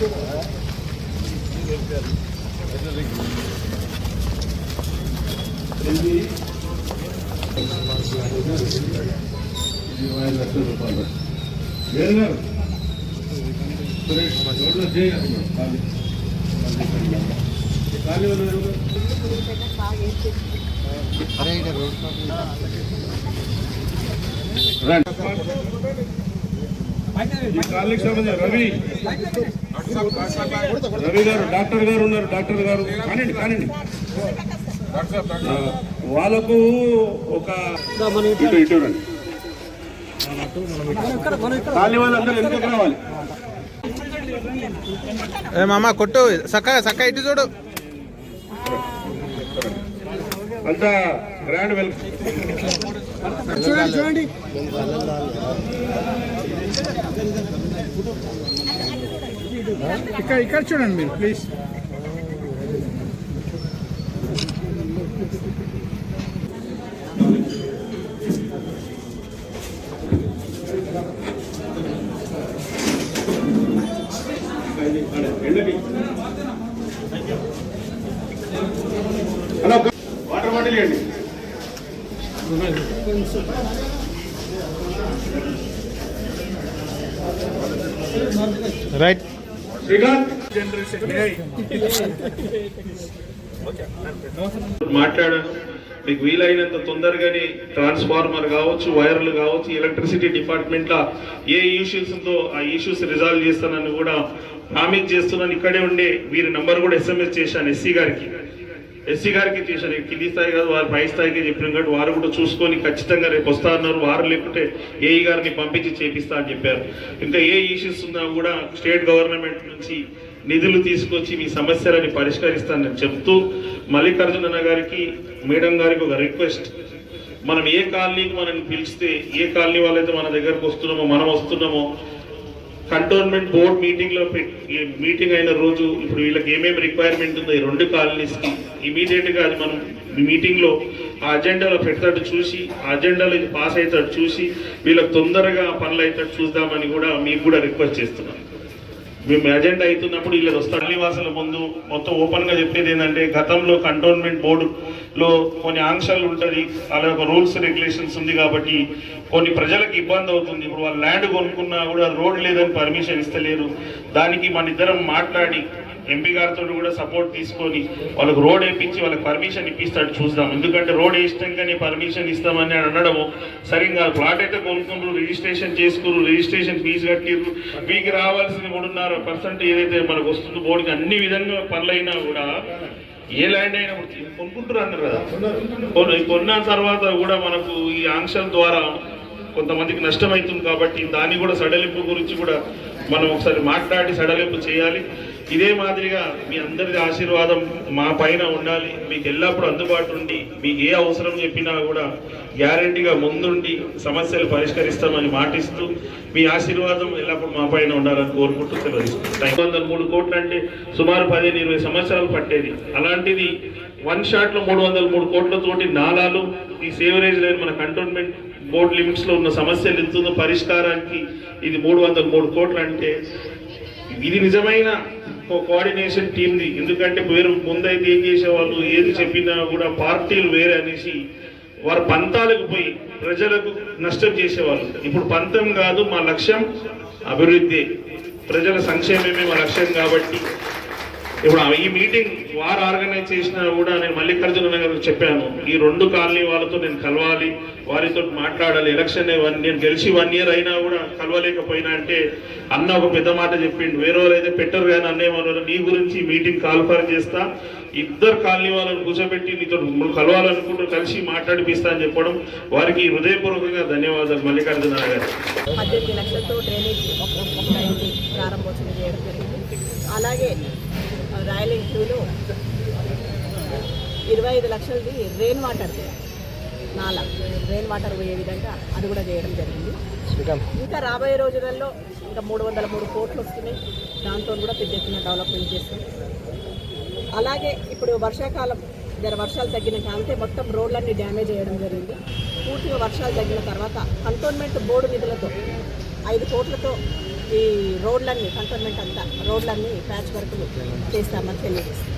ఇది ఇది లక్షల రూపాయలు వేరు రోడ్లో చేయాలి ఖాళీ ఖాళీ రండి. రవి రవి గారు డాక్టర్ గారు ఉన్నారు డాక్టర్ గారు. కానివ్వండి కానివ్వండి. వాళ్ళకు ఒక ఇటు ఇటు రండి. ఖాళీ వాళ్ళందరూ ఎందుకు రావాలి? ఏ మామ కొట్టు. చక్కగా చక్క ఇటు చూడు. అంతా గ్రాండ్ వెల్కమ్. చూడండి చూడండి. ఇక్కడ ఇక్కడ చూడండి మీరు ప్లీజ్ హలో వాటర్ బాటిల్ ఇవ్వండి. రైట్. మాట్లాడాను మీకు వీలైనంత తొందరగానే ట్రాన్స్ఫార్మర్ కావచ్చు వైర్లు కావచ్చు ఎలక్ట్రిసిటీ డిపార్ట్మెంట్లో ఏ ఇష్యూస్ ఉందో ఆ ఇష్యూస్ రిజాల్వ్ చేస్తానని కూడా హామీ చేస్తున్నాను. ఇక్కడే ఉండే వీరి నంబర్ కూడా ఎస్ఎంఎస్ చేశాను ఎస్సీ గారికి. ఎస్సీ గారికి చేశారు. కింది స్థాయి కాదు వారు పై స్థాయికి చెప్పిన కాబట్టి వారు కూడా చూసుకొని ఖచ్చితంగా రేపు వస్తా అన్నారు. వారు లేకుంటే ఏఈ గారిని పంపించి చేపిస్తా అని చెప్పారు. ఇంకా ఏ ఇష్యూస్ ఉన్నా కూడా స్టేట్ గవర్నమెంట్ నుంచి నిధులు తీసుకొచ్చి మీ సమస్యలని పరిష్కరిస్తానని చెప్తూ మల్లికార్జున గారికి మేడం గారికి ఒక రిక్వెస్ట్. మనం ఏ కాలనీకి మనం పిలిస్తే ఏ కాలనీ వాళ్ళైతే మన దగ్గరకు వస్తున్నామో మనం వస్తున్నామో కంటోన్మెంట్ బోర్డ్ మీటింగ్లో మీటింగ్ అయిన రోజు ఇప్పుడు వీళ్ళకి ఏమేమి రిక్వైర్మెంట్ ఉందో ఈ రెండు కాలనీస్కి ఇమీడియట్గా అది మనం మీటింగ్లో ఆ అజెండాలో పెడతాడు చూసి ఆ అజెండాలో ఇది పాస్ అవుతాడు చూసి వీళ్ళకి తొందరగా పనులు అవుతాడు చూద్దామని కూడా మీకు కూడా రిక్వెస్ట్ చేస్తున్నాను మేము అజెండా అవుతున్నప్పుడు వీళ్ళు వస్తారు నివాసుల ముందు మొత్తం ఓపెన్గా చెప్పేది ఏంటంటే గతంలో కంటోన్మెంట్ బోర్డులో కొన్ని ఆంక్షలు ఉంటుంది అలా ఒక రూల్స్ రెగ్యులేషన్స్ ఉంది కాబట్టి కొన్ని ప్రజలకు ఇబ్బంది అవుతుంది. ఇప్పుడు వాళ్ళు ల్యాండ్ కొనుక్కున్నా కూడా రోడ్ లేదని పర్మిషన్ ఇస్తలేరు. దానికి మన ఇద్దరం మాట్లాడి ఎంపీ గారితో కూడా సపోర్ట్ తీసుకొని వాళ్ళకి రోడ్ వేయించి వాళ్ళకి పర్మిషన్ ఇప్పిస్తాడు చూద్దాం. ఎందుకంటే రోడ్ వేసినాకనే పర్మిషన్ ఇస్తామని అనడము సరిగ్గా ప్లాట్ అయితే కొనుక్కున్నారు రిజిస్ట్రేషన్ చేసుకున్నారు రిజిస్ట్రేషన్ ఫీజు కట్టిర్రు. మీకు రావాల్సింది మూడున్నర పర్సెంట్ ఏదైతే మనకు వస్తుందో బోర్డుకి అన్ని విధంగా పనులైనా కూడా ఏ ల్యాండ్ అయినా కొనుక్కుంటారు అన్నారు కదా. కొన్న తర్వాత కూడా మనకు ఈ ఆంక్షల ద్వారా కొంతమందికి నష్టమవుతుంది కాబట్టి దాన్ని కూడా సడలింపు గురించి కూడా మనం ఒకసారి మాట్లాడి సడలింపు చేయాలి. ఇదే మాదిరిగా మీ అందరి ఆశీర్వాదం మా పైన ఉండాలి. మీకు ఎల్లప్పుడూ అందుబాటు ఉండి మీకు ఏ అవసరం చెప్పినా కూడా గ్యారంటీగా ముందుండి సమస్యలు పరిష్కరిస్తామని మాటిస్తూ మీ ఆశీర్వాదం ఎల్లప్పుడూ మా పైన ఉండాలని కోరుకుంటూ సెలవు ఐదు వందల మూడు కోట్లు అంటే సుమారు పదిహేను ఇరవై సంవత్సరాలు పట్టేది. అలాంటిది వన్ షాట్లో మూడు వందల మూడు కోట్లతోటి నాలాలు ఈ సేవరేజ్ లేని మన కంటోన్మెంట్ బోర్డు లిమిట్స్లో ఉన్న సమస్యలు ఎంతుందో పరిష్కారానికి ఇది మూడు వందల మూడు కోట్లు అంటే ఇది నిజమైన కోఆర్డినేషన్ టీంది ఎందుకంటే వేరు ముందైతే ఏం చేసేవాళ్ళు? ఏది చెప్పినా కూడా పార్టీలు వేరే అనేసి వారు పంతాలకు పోయి ప్రజలకు నష్టం చేసేవాళ్ళు. ఇప్పుడు పంతం కాదు మా లక్ష్యం అభివృద్ధి. ప్రజల సంక్షేమమే మా లక్ష్యం కాబట్టి ఇప్పుడు ఈ మీటింగ్ వారు ఆర్గనైజ్ చేసినా కూడా నేను మల్లికార్జున నగర్ చెప్పాను ఈ రెండు కాలనీ వాళ్ళతో నేను కలవాలి వారితో మాట్లాడాలి ఎలక్షన్ వన్ నేను గెలిచి వన్ ఇయర్ అయినా కూడా కలవలేకపోయినా అంటే అన్న ఒక పెద్ద మాట చెప్పిండు. వేరే వాళ్ళు అయితే పెట్టరు కానీ అన్నేమన్నారు నీ గురించి మీటింగ్ కాల్ఫర్ చేస్తా ఇద్దరు కాలనీ వాళ్ళని కూర్చోబెట్టి నీతో కలవాలనుకుంటూ కలిసి మాట్లాడిపిస్తా అని చెప్పడం వారికి హృదయపూర్వకంగా ధన్యవాదాలు మల్లికార్జున గారు. అలాగే రాయల్ ఎన్ఫీల్డ్లో ఇరవై ఐదు లక్షలది రెయిన్ వాటర్ నాలా. రెయిన్ వాటర్ పోయే విధంగా అది కూడా చేయడం జరిగింది. ఇంకా రాబోయే రోజులలో ఇంకా మూడు వందల మూడు కోట్లు వస్తున్నాయి. దాంతో కూడా పెద్ద ఎత్తున డెవలప్మెంట్ చేస్తాం అలాగే ఇప్పుడు వర్షాకాలం జర వర్షాలు తగ్గిన కాంతే మొత్తం రోడ్లన్నీ డ్యామేజ్ చేయడం జరిగింది. పూర్తిగా వర్షాలు తగ్గిన తర్వాత కంటోన్మెంట్ బోర్డు నిధులతో ఐదు కోట్లతో ఈ రోడ్లన్నీ కంటోన్మెంట్ అంతా రోడ్లన్నీ ప్యాచ్ వర్క్లు చేస్తామని తెలియజేస్తాం.